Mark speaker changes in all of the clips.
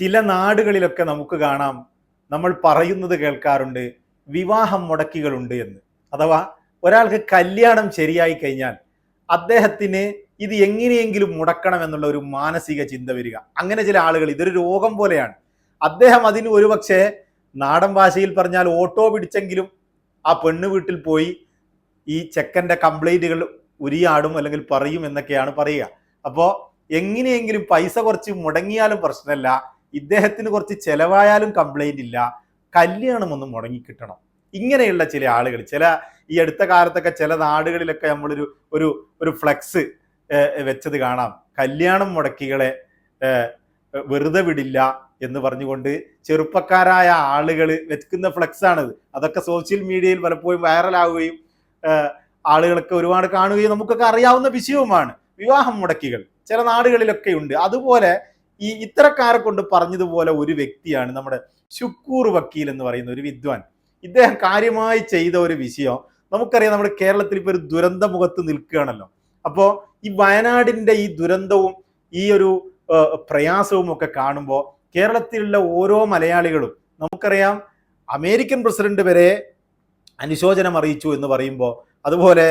Speaker 1: ചില നാടുകളിലൊക്കെ നമുക്ക് കാണാം നമ്മൾ പറയുന്നത് കേൾക്കാറുണ്ട് വിവാഹം മുടക്കികളുണ്ട് എന്ന്. അഥവാ ഒരാൾക്ക് കല്യാണം ശരിയായി കഴിഞ്ഞാൽ അദ്ദേഹത്തിന് ഇത് എങ്ങനെയെങ്കിലും മുടക്കണം എന്നുള്ള ഒരു മാനസിക ചിന്ത വരിക. അങ്ങനെ ചില ആളുകൾ ഇതൊരു രോഗം പോലെയാണ്. അദ്ദേഹം അതിന് ഒരുപക്ഷെ നാടൻ ഭാഷയിൽ പറഞ്ഞാൽ ഓട്ടോ പിടിച്ചെങ്കിലും ആ പെണ്ണ് വീട്ടിൽ പോയി ഈ ചെക്കന്റെ കംപ്ലൈന്റുകൾ ഉരിയാടും അല്ലെങ്കിൽ പറയും എന്നൊക്കെയാണ് പറയുക. അപ്പോൾ എങ്ങനെയെങ്കിലും പൈസ കുറച്ച് മുടങ്ങിയാലും പ്രശ്നമല്ല. ഇദ്ദേഹത്തിന് കുറച്ച് ചിലവായാലും കംപ്ലൈന്റ് ഇല്ല. കല്യാണം ഒന്ന് മുടങ്ങിക്കിട്ടണം. ഇങ്ങനെയുള്ള ചില ആളുകൾ ചില ഈ അടുത്ത കാലത്തൊക്കെ ചില നാടുകളിലൊക്കെ നമ്മളൊരു ഒരു ഒരു ഫ്ലെക്സ് വെച്ചത് കാണാം. കല്യാണം മുടക്കികളെ വെറുതെ വിടില്ല എന്ന് പറഞ്ഞുകൊണ്ട് ചെറുപ്പക്കാരായ ആളുകൾ വെക്കുന്ന ഫ്ലെക്സ് ആണത്. അതൊക്കെ സോഷ്യൽ മീഡിയയിൽ പലപ്പോഴും വൈറലാവുകയും ആളുകളൊക്കെ ഒരുപാട് കാണുകയും നമുക്കൊക്കെ അറിയാവുന്ന വിഷയവുമാണ്. വിവാഹം മുടക്കികൾ. ചില നാടുകളിലൊക്കെ ഉണ്ട്. അതുപോലെ ഈ ഇത്തരക്കാരെ കൊണ്ട് പറഞ്ഞതുപോലെ ഒരു വ്യക്തിയാണ് നമ്മുടെ ശുക്കൂർ വക്കീൽ എന്ന് പറയുന്ന ഒരു വിദ്വാൻ. ഇദ്ദേഹം കാര്യമായി ചെയ്ത ഒരു വിഷയം നമുക്കറിയാം നമ്മുടെ കേരളത്തിൽ ഇപ്പോൾ ഒരു ദുരന്ത മുഖത്ത് നിൽക്കുകയാണല്ലോ. അപ്പോൾ ഈ വയനാടിന്റെ ഈ ദുരന്തവും ഈ ഒരു പ്രയാസവും ഒക്കെ കാണുമ്പോൾ കേരളത്തിലുള്ള ഓരോ മലയാളികളും നമുക്കറിയാം അമേരിക്കൻ പ്രസിഡന്റ് വരെ അനുശോചനം അറിയിച്ചു എന്ന് പറയുമ്പോൾ അതുപോലെ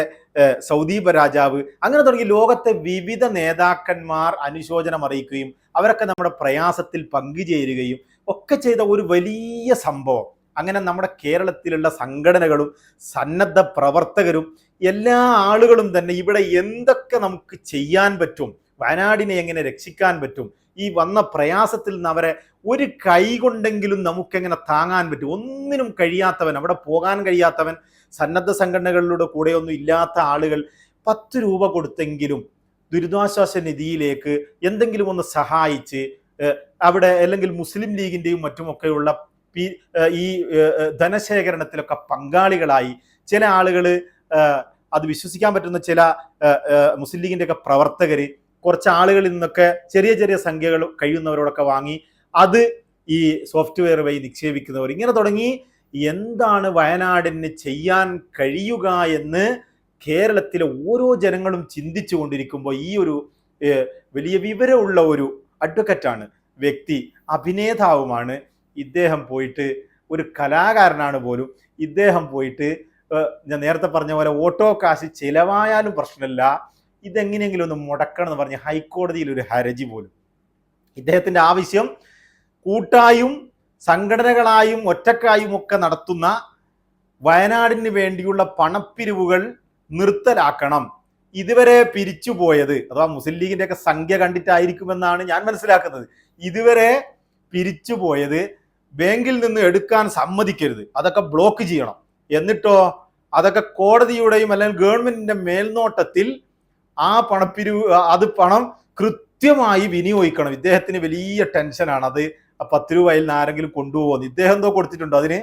Speaker 1: സൗദീപ സൗദി രാജാവ് അങ്ങനെ തുടങ്ങി ലോകത്തെ വിവിധ നേതാക്കന്മാർ അനുശോചനം അറിയിക്കുകയും അവരൊക്കെ നമ്മുടെ പ്രയാസത്തിൽ പങ്കുചേരുകയും ഒക്കെ ചെയ്ത ഒരു വലിയ സംഭവം. അങ്ങനെ നമ്മുടെ കേരളത്തിലുള്ള സംഘടനകളും സന്നദ്ധ പ്രവർത്തകരും എല്ലാ ആളുകളും തന്നെ ഇവിടെ എന്തൊക്കെ നമുക്ക് ചെയ്യാൻ പറ്റും വയനാടിനെ എങ്ങനെ രക്ഷിക്കാൻ പറ്റും ഈ വന്ന പ്രയാസത്തിൽ നിന്ന് അവരെ ഒരു കൈ കൊണ്ടെങ്കിലും നമുക്കെങ്ങനെ താങ്ങാൻ പറ്റും? ഒന്നിനും കഴിയാത്തവൻ അവിടെ പോകാൻ കഴിയാത്തവൻ സന്നദ്ധ സംഘടനകളിലൂടെ കൂടെയൊന്നും ഇല്ലാത്ത ആളുകൾ പത്ത് രൂപ കൊടുത്തെങ്കിലും ദുരിതാശ്വാസ നിധിയിലേക്ക് എന്തെങ്കിലും ഒന്ന് സഹായിച്ച് അവിടെ അല്ലെങ്കിൽ മുസ്ലിം ലീഗിന്റെയും മറ്റുമൊക്കെയുള്ള ഈ ധനശേഖരണത്തിലൊക്കെ പങ്കാളികളായി ചില ആളുകൾ അത് വിശ്വസിക്കാൻ പറ്റുന്ന ചില മുസ്ലിം ലീഗിന്റെ ഒക്കെ പ്രവർത്തകർ കുറച്ച് ആളുകളിൽ നിന്നൊക്കെ ചെറിയ ചെറിയ സംഖ്യകൾ കഴിയുന്നവരോടൊക്കെ വാങ്ങി അത് ഈ സോഫ്റ്റ്വെയർ വഴി നിക്ഷേപിക്കുന്നവർ ഇങ്ങനെ തുടങ്ങി എന്താണ് വയനാടിന് ചെയ്യാൻ കഴിയുക എന്ന് കേരളത്തിലെ ഓരോ ജനങ്ങളും ചിന്തിച്ചു കൊണ്ടിരിക്കുമ്പോൾ ഈ ഒരു വലിയ വിവരമുള്ള ഒരു അഡ്വക്കറ്റാണ് വ്യക്തി അഭിനേതാവുമാണ്. ഇദ്ദേഹം പോയിട്ട് ഒരു കലാകാരനാണ് പോലും. ഇദ്ദേഹം പോയിട്ട് ഞാൻ നേരത്തെ പറഞ്ഞ പോലെ ഓട്ടോ കാശ് ചിലവായാലും പ്രശ്നമില്ല. ഇതെങ്ങനെയെങ്കിലും ഒന്ന് മുടക്കണം എന്ന് പറഞ്ഞ് ഹൈക്കോടതിയിൽ ഒരു ഹരജി പോലും. ഇദ്ദേഹത്തിന്റെ ആവശ്യം കൂട്ടായും സംഘടനകളായും ഒറ്റക്കായും ഒക്കെ നടത്തുന്ന വയനാടിന് വേണ്ടിയുള്ള പണപ്പിരിവുകൾ നിർത്തലാക്കണം. ഇതുവരെ പിരിച്ചുപോയത് അഥവാ മുസ്ലിം ലീഗിന്റെ ഒക്കെ സംഖ്യ കണ്ടിട്ടായിരിക്കുമെന്നാണ് ഞാൻ മനസ്സിലാക്കുന്നത്. ഇതുവരെ പിരിച്ചുപോയത് ബാങ്കിൽ നിന്ന് എടുക്കാൻ സമ്മതിക്കരുത്. അതൊക്കെ ബ്ലോക്ക് ചെയ്യണം. എന്നിട്ടോ അതൊക്കെ കോടതിയുടെയും അല്ലെങ്കിൽ ഗവൺമെന്റിന്റെ മേൽനോട്ടത്തിൽ ആ പണപ്പിരിവ് അത് പണം കൃത്യമായി വിനിയോഗിക്കണം. ഇദ്ദേഹത്തിന് വലിയ ടെൻഷനാണ്. അത് പത്ത് രൂപയിൽ നിന്ന് ആരെങ്കിലും കൊണ്ടുപോകുന്നു ഇദ്ദേഹം എന്തോ കൊടുത്തിട്ടുണ്ടോ അതിന്?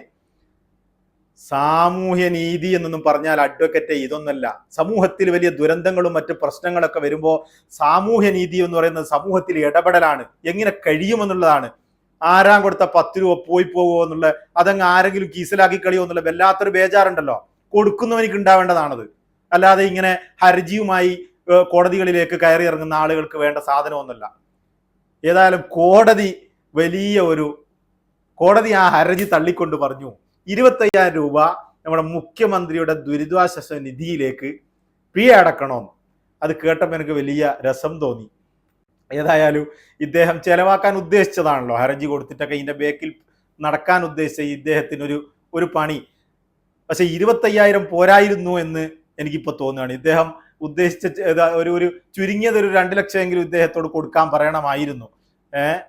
Speaker 1: സാമൂഹ്യ നീതി എന്നൊന്നും പറഞ്ഞാൽ അഡ്വക്കറ്റ് ഇതൊന്നല്ല. സമൂഹത്തിൽ വലിയ ദുരന്തങ്ങളും മറ്റ് പ്രശ്നങ്ങളൊക്കെ വരുമ്പോൾ സാമൂഹ്യ നീതി എന്ന് പറയുന്നത് സമൂഹത്തിൽ ഇടപെടലാണ്. എങ്ങനെ കഴിയുമെന്നുള്ളതാണ്. ആരാൻ കൊടുത്ത പത്ത് രൂപ പോയി പോകുമോ എന്നുള്ള അതങ്ങ് ആരെങ്കിലും കീസലാക്കി കളിയോ എന്നുള്ള വല്ലാത്തൊരു ബേജാറുണ്ടല്ലോ. കൊടുക്കുന്നവനിക്ക് ഉണ്ടാവേണ്ടതാണത്. അല്ലാതെ ഇങ്ങനെ ഹർജിയുമായി കോടതികളിലേക്ക് കയറി ഇറങ്ങുന്ന ആളുകൾക്ക് വേണ്ട സാധനമൊന്നുമല്ല. ഏതായാലും കോടതി വലിയ ഒരു കോടതി ആ ഹർജി തള്ളിക്കൊണ്ട് പറഞ്ഞു. ഇരുപത്തയ്യായിരം രൂപ നമ്മുടെ മുഖ്യമന്ത്രിയുടെ ദുരിതാശ്വാസ നിധിയിലേക്ക് പി അടക്കണമെന്ന്. അത് കേട്ടപ്പോൾ എനിക്ക് വലിയ രസം തോന്നി. ഏതായാലും ഇദ്ദേഹം ചെലവാക്കാൻ ഉദ്ദേശിച്ചതാണല്ലോ. ഹർജി കൊടുത്തിട്ടൊക്കെ ഇതിന്റെ ബേക്കിൽ നടക്കാൻ ഉദ്ദേശിച്ച ഇദ്ദേഹത്തിനൊരു ഇദ്ദേഹത്തിന് ഒരു പണി. പക്ഷെ ഇരുപത്തയ്യായിരം പോരായിരുന്നു എന്ന് എനിക്കിപ്പോൾ തോന്നുകയാണ്. ഇദ്ദേഹം ഉദ്ദേശിച്ച ഒരു ഒരു ചുരുങ്ങിയത് ഒരു രണ്ട് ലക്ഷമെങ്കിലും ഇദ്ദേഹത്തോട് കൊടുക്കാൻ പറയണമായിരുന്നു. ഏഹ്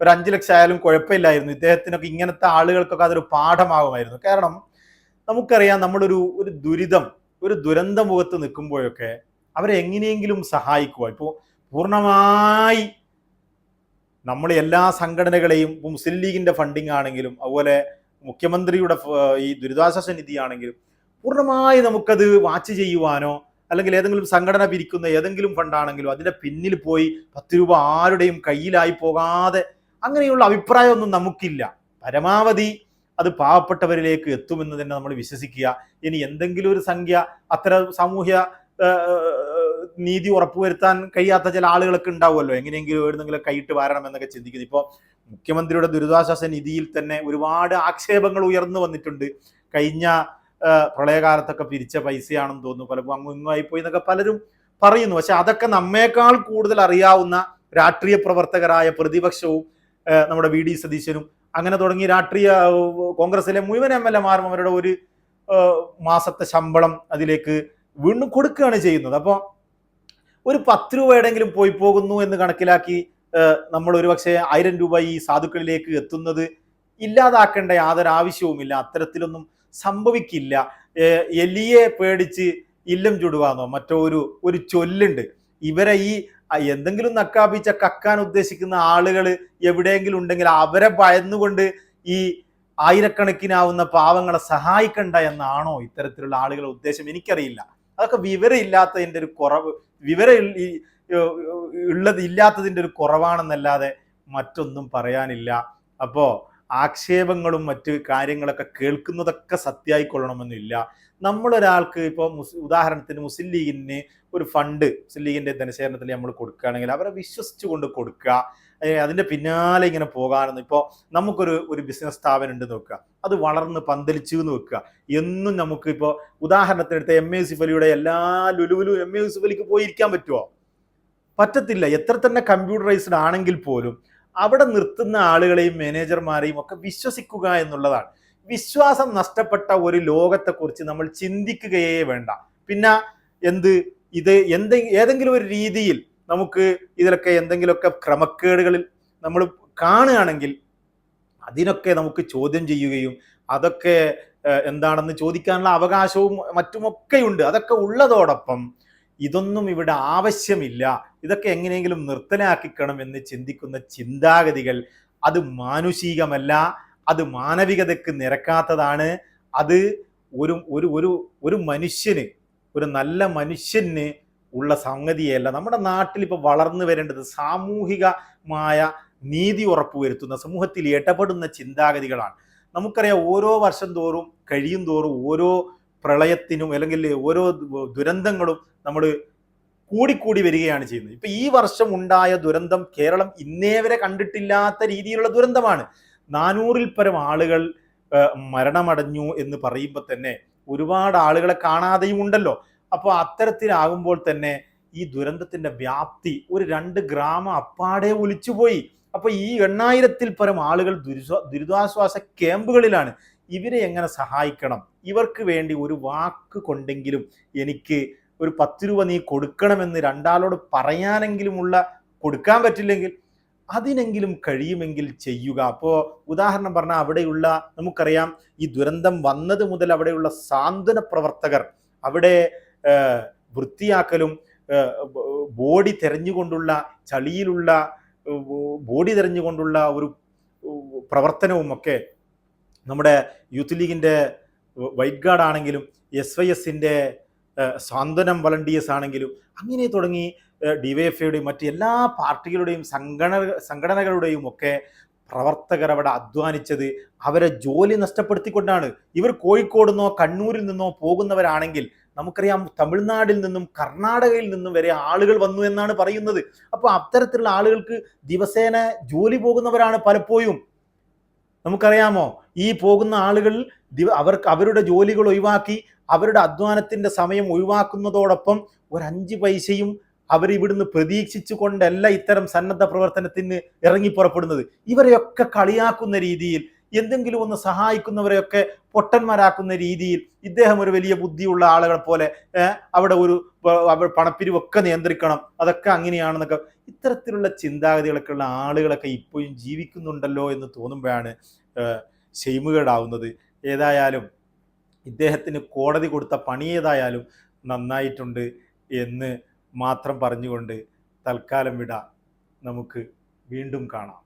Speaker 1: ഒരു അഞ്ചു ലക്ഷം ആയാലും കുഴപ്പമില്ലായിരുന്നു. ഇദ്ദേഹത്തിനൊക്കെ ഇങ്ങനത്തെ ആളുകൾക്കൊക്കെ അതൊരു പാഠമാകുമായിരുന്നു. കാരണം നമുക്കറിയാം നമ്മളൊരു ഒരു ദുരിതം ഒരു ദുരന്ത മുഖത്ത് നിൽക്കുമ്പോഴൊക്കെ അവരെ എങ്ങനെയെങ്കിലും സഹായിക്കുക ഇപ്പോൾ പൂർണമായി നമ്മൾ എല്ലാ സംഘടനകളെയും ഇപ്പോൾ മുസ്ലിം ലീഗിന്റെ ഫണ്ടിങ് ആണെങ്കിലും അതുപോലെ മുഖ്യമന്ത്രിയുടെ ഈ ദുരിതാശ്വാസ നിധി ആണെങ്കിലും പൂർണമായി നമുക്കത് വാച്ച് ചെയ്യുവാനോ അല്ലെങ്കിൽ ഏതെങ്കിലും സംഘടന പിരിക്കുന്ന ഏതെങ്കിലും ഫണ്ടാണെങ്കിലും അതിന്റെ പിന്നിൽ പോയി പത്ത് രൂപ ആരുടെയും കയ്യിലായി പോകാതെ അങ്ങനെയുള്ള അഭിപ്രായമൊന്നും നമുക്കില്ല. പരമാവധി അത് പാവപ്പെട്ടവരിലേക്ക് എത്തുമെന്ന് തന്നെ നമ്മൾ വിശ്വസിക്കുക. ഇനി എന്തെങ്കിലും ഒരു സംഖ്യ അത്തരം സാമൂഹ്യ നീതി ഉറപ്പുവരുത്താൻ കഴിയാത്ത ചില ആളുകളൊക്കെ ഉണ്ടാവുമല്ലോ. എങ്ങനെയെങ്കിലും എവിടെന്നെങ്കിലും കൈയിട്ട് വാരണം എന്നൊക്കെ ചിന്തിക്കുന്നു. ഇപ്പോൾ മുഖ്യമന്ത്രിയുടെ ദുരിതാശ്വാസ നിധിയിൽ തന്നെ ഒരുപാട് ആക്ഷേപങ്ങൾ ഉയർന്നു വന്നിട്ടുണ്ട്. കഴിഞ്ഞ പ്രളയകാലത്തൊക്കെ പിരിച്ച പൈസയാണെന്ന് തോന്നുന്നു. പലപ്പോൾ അങ്ങും ഇങ്ങും ആയിപ്പോയി എന്നൊക്കെ പലരും പറയുന്നു. പക്ഷെ അതൊക്കെ നമ്മേക്കാൾ കൂടുതൽ അറിയാവുന്ന രാഷ്ട്രീയ പ്രവർത്തകരായ പ്രതിപക്ഷവും നമ്മുടെ വി ഡി സതീശനും അങ്ങനെ തുടങ്ങി രാഷ്ട്രീയ കോൺഗ്രസിലെ മുഴുവൻ എം എൽ എമാരും അവരുടെ ഒരു മാസത്തെ ശമ്പളം അതിലേക്ക് വീണ്ടും കൊടുക്കുകയാണ് ചെയ്യുന്നത്. അപ്പോൾ ഒരു പത്ത് രൂപയുടെങ്കിലും പോയി പോകുന്നു എന്ന് കണക്കിലാക്കി നമ്മൾ ഒരുപക്ഷെ ആയിരം രൂപ ഈ സാധുക്കളിലേക്ക് എത്തുന്നത് ഇല്ലാതാക്കേണ്ട യാതൊരു ആവശ്യവുമില്ല. അത്തരത്തിലൊന്നും സംഭവിക്കില്ല. എലിയെ പേടിച്ച് ഇല്ലം ചുടുവാന്നോ മറ്റോ ഒരു ഒരു ചൊല്ലുണ്ട്. ഇവരെ ഈ എന്തെങ്കിലും നക്കാപിച്ച കക്കാൻ ഉദ്ദേശിക്കുന്ന ആളുകൾ എവിടെയെങ്കിലും ഉണ്ടെങ്കിൽ അവരെ ഭയന്നുകൊണ്ട് ഈ ആയിരക്കണക്കിനാവുന്ന പാവങ്ങളെ സഹായിക്കണ്ട എന്നാണോ ഇത്തരത്തിലുള്ള ആളുകളുടെ ഉദ്ദേശം? എനിക്കറിയില്ല. അതൊക്കെ വിവരമില്ലാത്തതിന്റെ ഒരു കുറവ് വിവര ഉള്ളത് ഇല്ലാത്തതിന്റെ ഒരു കുറവാണെന്നല്ലാതെ മറ്റൊന്നും പറയാനില്ല. അപ്പോ ആക്ഷേപങ്ങളും മറ്റ് കാര്യങ്ങളൊക്കെ കേൾക്കുന്നതൊക്കെ സത്യമായിക്കൊള്ളണമെന്നില്ല. നമ്മളൊരാൾക്ക് ഇപ്പോൾ മുസ് ഉദാഹരണത്തിന് മുസ്ലിം ലീഗിന് ഒരു ഫണ്ട് മുസ്ലിം ലീഗിന്റെ ധനശേഖരണത്തിൽ നമ്മൾ കൊടുക്കുകയാണെങ്കിൽ അവരെ വിശ്വസിച്ചുകൊണ്ട് കൊടുക്കുക. ഏ, അതിന്റെ പിന്നാലെ ഇങ്ങനെ പോകാനൊന്നും ഇപ്പോൾ നമുക്കൊരു ഒരു ബിസിനസ് സ്ഥാപനം ഉണ്ട് നോക്കുക. അത് വളർന്ന് പന്തലിച്ചു എന്ന് വെക്കുക. എന്നും നമുക്ക് ഇപ്പോൾ ഉദാഹരണത്തിനെടുത്ത എം എ സിഫലിയുടെ എല്ലാ ലുലുവിലും എം എ സിഫലിക്ക് പോയിരിക്കാൻ പറ്റുമോ പറ്റത്തില്ല. എത്ര തന്നെ കമ്പ്യൂട്ടറൈസ്ഡ് ആണെങ്കിൽ പോലും അവിടെ നിർത്തുന്ന ആളുകളെയും മാനേജർമാരെയും ഒക്കെ വിശ്വസിക്കുക എന്നുള്ളതാണ്. വിശ്വാസം നഷ്ടപ്പെട്ട ഒരു ലോകത്തെക്കുറിച്ച് നമ്മൾ ചിന്തിക്കുകയേ വേണ്ട. പിന്നെ എന്ത്? ഇത് എന്തെ ഏതെങ്കിലും ഒരു രീതിയിൽ നമുക്ക് ഇതിലൊക്കെ എന്തെങ്കിലുമൊക്കെ ക്രമക്കേടുകളിൽ നമ്മൾ കാണുകയാണെങ്കിൽ അതിനൊക്കെ നമുക്ക് ചോദ്യം ചെയ്യുകയും അതൊക്കെ എന്താണെന്ന് ചോദിക്കാനുള്ള അവകാശവും മറ്റുമൊക്കെയുണ്ട്. അതൊക്കെ ഉള്ളതോടൊപ്പം ഇതൊന്നും ഇവിടെ ആവശ്യമില്ല. ഇതൊക്കെ എങ്ങനെയെങ്കിലും നിർത്തലാക്കിക്കണം എന്ന് ചിന്തിക്കുന്ന ചിന്താഗതികൾ അത് മാനുഷികമല്ല. അത് മാനവികതയ്ക്ക് നിരക്കാത്തതാണ്. അത് ഒരു ഒരു ഒരു ഒരു മനുഷ്യന് ഒരു നല്ല മനുഷ്യന് ഉള്ള സംഗതിയല്ല. നമ്മുടെ നാട്ടിൽ ഇപ്പോൾ വളർന്നു വരേണ്ടത് സാമൂഹികമായ നീതി ഉറപ്പുവരുത്തുന്ന സമൂഹത്തിൽ ഇടപെടുന്ന ചിന്താഗതികളാണ്. നമുക്കറിയാം ഓരോ വർഷം തോറും കഴിയും തോറും ഓരോ പ്രളയത്തിനും അല്ലെങ്കിൽ ഓരോ ദുരന്തങ്ങളും നമ്മൾ കൂടിക്കൂടി വരികയാണ് ചെയ്യുന്നത്. ഇപ്പൊ ഈ വർഷം ഉണ്ടായ ദുരന്തം കേരളം ഇന്നേ വരെ കണ്ടിട്ടില്ലാത്ത രീതിയിലുള്ള ദുരന്തമാണ്. നാനൂറിൽ പരം ആളുകൾ മരണമടഞ്ഞു എന്ന് പറയുമ്പോൾ തന്നെ ഒരുപാട് ആളുകളെ കാണാതെയും ഉണ്ടല്ലോ. അപ്പോൾ അത്തരത്തിലാകുമ്പോൾ തന്നെ ഈ ദുരന്തത്തിന്റെ വ്യാപ്തി ഒരു രണ്ട് ഗ്രാമം അപ്പാടെ ഒലിച്ചുപോയി. അപ്പോൾ ഈ എണ്ണായിരത്തിൽ പരം ആളുകൾ ദുരിതാ ദുരിതാശ്വാസ ക്യാമ്പുകളിലാണ്. ഇവരെ എങ്ങനെ സഹായിക്കണം? ഇവർക്ക് വേണ്ടി ഒരു വാക്ക് കൊണ്ടെങ്കിലും എനിക്ക് ഒരു പത്ത് രൂപ നീ കൊടുക്കണമെന്ന് രണ്ടാളോട് പറയാനെങ്കിലുമുള്ള കൊടുക്കാൻ പറ്റില്ലെങ്കിൽ അതിനെങ്കിലും കഴിയുമെങ്കിൽ ചെയ്യുക. അപ്പോൾ ഉദാഹരണം പറഞ്ഞാൽ അവിടെയുള്ള നമുക്കറിയാം ഈ ദുരന്തം വന്നത് മുതൽ അവിടെയുള്ള സാന്ത്വന പ്രവർത്തകർ അവിടെ വൃത്തിയാക്കലും ബോഡി തെരഞ്ഞുകൊണ്ടുള്ള ചളിയിലുള്ള ബോഡി തെരഞ്ഞുകൊണ്ടുള്ള ഒരു പ്രവർത്തനവും ഒക്കെ നമ്മുടെ യൂത്ത് ലീഗിന്റെ വൈറ്റ് ഗാർഡ് ആണെങ്കിലും എസ് വൈ എസിന്റെ സാന്ത്വനം വളണ്ടിയേഴ്സ് ആണെങ്കിലും അങ്ങനെ തുടങ്ങി ഡിവൈഎഫ്ഐയുടെയും മറ്റ് എല്ലാ പാർട്ടികളുടെയും സംഘടന സംഘടനകളുടെയും ഒക്കെ പ്രവർത്തകർ അവിടെ അധ്വാനിച്ചത് അവരെ ജോലി നഷ്ടപ്പെടുത്തിക്കൊണ്ടാണ്. ഇവർ കോഴിക്കോട് നിന്നോ കണ്ണൂരിൽ നിന്നോ പോകുന്നവരാണെങ്കിൽ നമുക്കറിയാം തമിഴ്നാടിൽ നിന്നും കർണാടകയിൽ നിന്നും വരെ ആളുകൾ വന്നു എന്നാണ് പറയുന്നത്. അപ്പോൾ അത്തരത്തിലുള്ള ആളുകൾക്ക് ദിവസേന ജോലി പോകുന്നവരാണ് പലപ്പോഴും. നമുക്കറിയാമോ? ഈ പോകുന്ന ആളുകൾ അവർ അവർക്ക് അവരുടെ ജോലികൾ ഒഴിവാക്കി അവരുടെ അധ്വാനത്തിന്റെ സമയം ഒഴിവാക്കുന്നതോടൊപ്പം ഒരു അഞ്ച് പൈസയും അവർ ഇവിടുന്ന് പ്രതീക്ഷിച്ചു കൊണ്ടല്ല ഇത്തരം സന്നദ്ധ പ്രവർത്തനത്തിന് ഇറങ്ങി പുറപ്പെടുന്നത്. ഇവരെയൊക്കെ കളിയാക്കുന്ന രീതിയിൽ എന്തെങ്കിലും ഒന്ന് സഹായിക്കുന്നവരെയൊക്കെ പൊട്ടന്മാരാക്കുന്ന രീതിയിൽ ഇദ്ദേഹം ഒരു വലിയ ബുദ്ധിയുള്ള ആളുകളെ പോലെ അവിടെ ഒരു പണപ്പിരിവൊക്കെ നിയന്ത്രിക്കണം. അതൊക്കെ അങ്ങനെയാണെന്നൊക്കെ ഇത്തരത്തിലുള്ള ചിന്താഗതികളൊക്കെ ഉള്ള ആളുകളൊക്കെ ഇപ്പോഴും ജീവിക്കുന്നുണ്ടല്ലോ എന്ന് തോന്നുമ്പോഴാണ് ഷെയ്മുകേടാവുന്നത് ഏതായാലും ഇദ്ദേഹത്തിന് കോടതി കൊടുത്ത പണി ഏതായാലും നന്നായിട്ടുണ്ട് എന്ന് മാത്രം പറഞ്ഞുകൊണ്ട് തൽക്കാലം വിട. നമുക്ക് വീണ്ടും കാണാം.